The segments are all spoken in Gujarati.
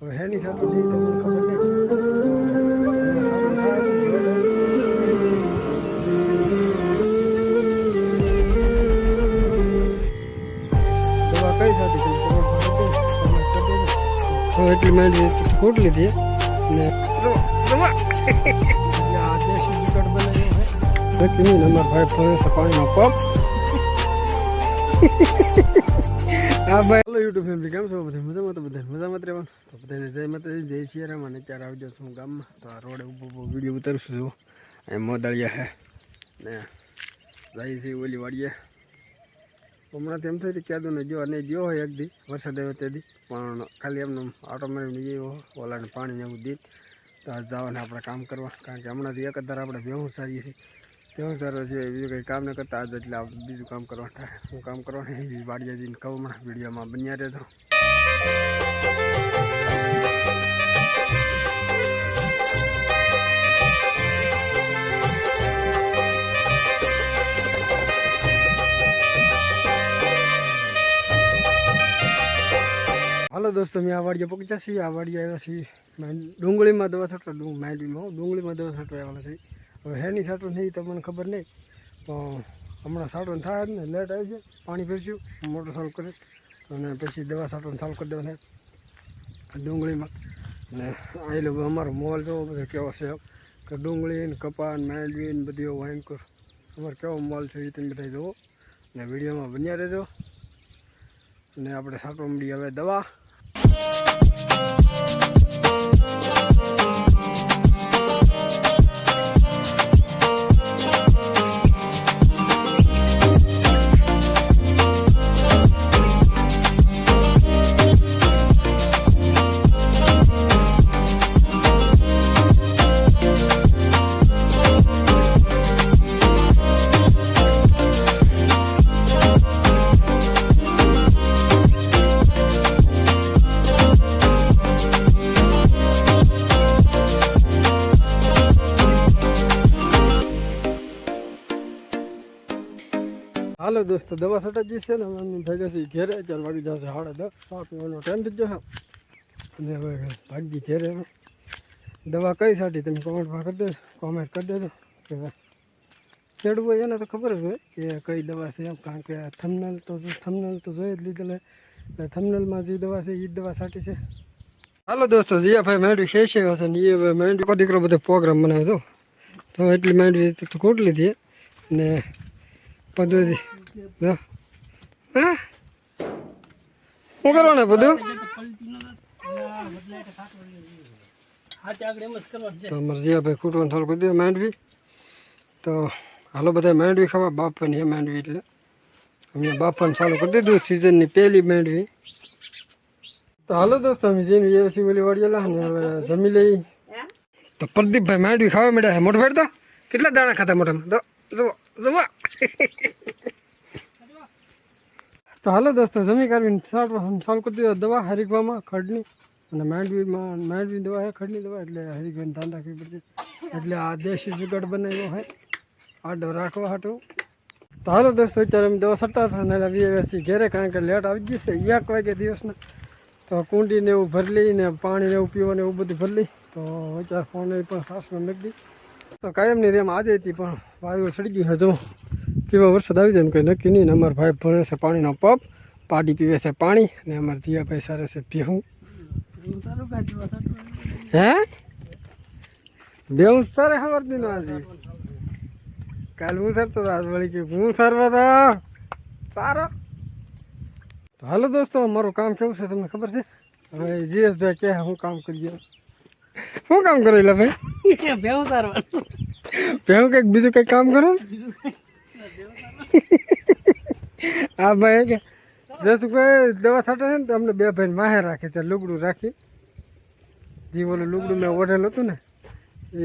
હવે હેની સાથે નહીં તો મને ખબર નહીં સારું થાય. દવા કઈ સાથે તમે હવે એટલી માંડી ખોટ લીધી ને દવા આ દેશી જુગાડ બનાવ્યો હે નક્કી નહીં અમારા ભાઈ ફરે છે પાણીનો પંપ હા ભાઈ હેલો યુટ્યુબ ફેમિલી કેમ છો? બધા મજામાં? તો બધા મજામાં રહેવાનું. તો બધાને જય માતાજી, જય શ્રી રામ અને અત્યારે આવી જાઉં છું ગામમાં. તો આ રોડે ઊભો ઊભો વીડિયો ઉતારશું જો અહીં મોદાળિયા હે. ને જાય છે ઓલી વાડીએ. હમણાં તેમ થઈ ક્યાં ને જો અને ગયો હોય એક દી, વરસાદ આવ્યો તે દી. પણ ખાલી એમનો આટો મારીને ગયો ઓલાને પાણી ને એવું દીધ તો આ જવાને આપણે કામ કરવા, કારણ કે હમણાંથી એક ધાર આપણે ભેહું સારી ભેહું સારો છે, બીજું કંઈ કામ ન કરતા આજ એટલે બીજું કામ કરવા હું કામ કરવાનું એ વાડીએ જઈને કહું હમણાં, વિડીયોમાં બન્યા રહેતો હાલો દોસ્તો મેં આ વાડિયા પહોંચ્યા છીએ. આ વાડિયા આવ્યા છીએ. ડુંગળીમાં દવા છટવા ડુંગ માંડવીમાં ડુંગળીમાં દવા છટવા આવેલા છે હવે હેની છાંટો નહીં તો મને ખબર નહીં પણ હમણાં છાંટવાનું થાય ને લેટ આવી છે પાણી ભરશું મોટર ચાલુ કરી, અને પછી દવા છાંટવાનું ચાલુ કરી દેવાના. ડુંગળીમાં અને આ અમારો મોલ જોવો બધો કેવો છે, કે ડુંગળી ને કપા ને માંડવી ને બધી એવું અમારો કેવો મોલ છે એ તમે બધા જુઓ અને વિડીયોમાં બન્યા રહેજો. અને આપણે સાટો મળી હવે દવા હાલો દોસ્તો, દવા સટાજી છે ને, મમ્મી છીએ ઘેરે, ચાર વાગી જશે સાડા દસ. સાત પીવાનો ટાઈમ થઈ જશે અને હવે ભાગજી ઘેરે. દવા કઈ સાટી તમે કોમેન્ટમાં કરી દેજો કોમેન્ટ કરી દેજો. કે ખેડૂત હોય એને તો ખબર જ હોય કે કઈ દવા છે એમ, કારણ કે થમનલ તો થમનલ તો જોઈ જ લીધેલ. એટલે થમનલમાં જે દવા છે એ જ દવા સાટી છે. હાલો દોસ્તો, જીયાભાઈ મેંડવી શેષ હશે ને એ કોઈ દીકરો બધો પ્રોગ્રામ બનાવ્યો તો એટલી મેંડવી તો ખોટ લીધી ને પદ્ધતિ જો. હા? શું કરવાનું બધું? તો અમારે જીયાભાઈ ખૂટવાનું થોડું કરી દે, માંડવી. તો હાલો બધા માંડવી ખાવા, બાપાની એ માંડવી એટલે. અમે બાપાને ચાલુ કરી દીધું, સિઝનની પહેલી માંડવી. તો હાલો દોસ્તો, અમે જઈને એ પછી ઓલી વાળીએલા ને હવે જમી લઈ. તો પ્રદીપભાઈ માંડવી ખાવા મળ્યા છે. મોટો ભાઈ તો કેટલા દાણા ખાતા મોટામાં તો જુઓ જુઓ. તો હાલો દોસ્તો, જમી કાઢીને સારું ચાલુ કરી દીધો દવા હરીગવામાં ખડની અને માંડવીમાં, માંડવી દવા છે ખડની દવા, એટલે હરીગવાને ધ્યાન રાખવી પડશે. એટલે આ દેશી જુગાડ બનાવ્યો હોય આડો રાખવા હાટો. તો હાલો દોસ્તો, અત્યારે અમે દવા સટ્ટા હતા ને વી વેસી ઘેરે, કારણ કે લેટ આવી જશે એક વાગે દિવસના. તો કુંડીને એવું ભરી લઈને પાણીને એવું પીવાને એવું બધું ભરી લઈ. તો અત્યારે ફોન પણ સાસમાં મૂકી દી તો કાયમની રેમ આજે હતી, પણ વાયુ સડી ગયું હજુ. કેવા વરસાદ આવી જાય ને કંઈ નક્કી નહીં અમારા ભાઈ ભરે છે પાણીનો પપ પાડી પીવે છે પાણી અને અમારા જીયાભાઈ સારે છે પીવું હે? બેહું સારે ખબર નહીં આજે. કાલ હું સરતો હતો આજ વળી કે હું સરવા તો સારો. હાલો દોસ્તો મારું કામ કેવું છે તમને ખબર છે? હવે જીએસભાઈ કે હું કામ કરીએ. શું કામ કરો એટલે ભાઈ? ભેવું સારવાનું. ભેવું કંઈક બીજું કંઈક કામ કરો ને? આ ભાઈ કે? જસુભાઈ, દવા છાંટે છે ને તો અમને બે ભાઈ માહે રાખે છે, લુગડું રાખી. જે ઓલું લુગડું મેં ઓઢેલું હતું ને, એ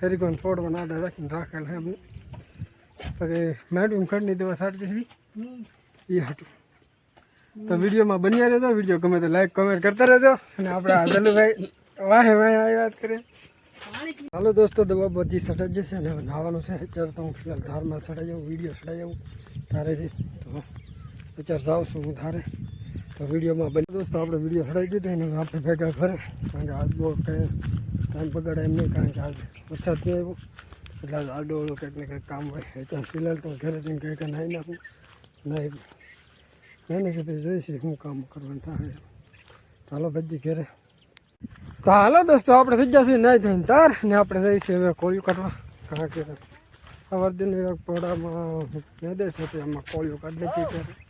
હેરિકોન ફોડવા નાડા રાખીને રાખેલ છે અમને. પછી મેડમ ખડની દવા છાંટતી હતી એ હતું તો વિડીયોમાં બન્યા રહેજો, વીડિયો ગમે તો લાઈક કમેન્ટ કરતા રહેજો. અને આપણે આ જલુભાઈ વાહે વાહે આવી વાત કરીએ હાલો દોસ્તો, દવા બધી સટાઈ જશે અને નાવાનું છે. અત્યારે તો હું ફિલહાલ ધારમાં સટાઈ જાઉં વીડિયો સટાઈ જાઉં ધારે છે તો અત્યારે જાઉં છું હું ધારે. તો વિડીયોમાં બને. દોસ્તો, આપણે વીડિયો સડાઈ દીધો અને આપણે ભેગા ઘરે. કારણ કે આજ બહુ કંઈ ટાઈમ બગાડે એમ નહીં, કારણ કે આજ વરસાદ નહીં આવ્યો. એટલે આજ આડો ઓળો કંઈક ને કંઈક કામ હોય. અત્યારે ફિલહાલ તો ઘરે જઈને કંઈક નાહી નાખું. નાહી એને છે જોઈશે શું કામ કરવાનું થાય. ચાલો ભજી ઘરે. તો હાલો દોસ્તો, આપણે થઈ જશે નાહી થઈને તાર ને આપણે જઈશું હવે કોળિયું કાઢવા. કારણ કે આ વર્દીને પડામાં મેદે છે તો એમાં કોળિયું કાઢી નાખી ત્યારે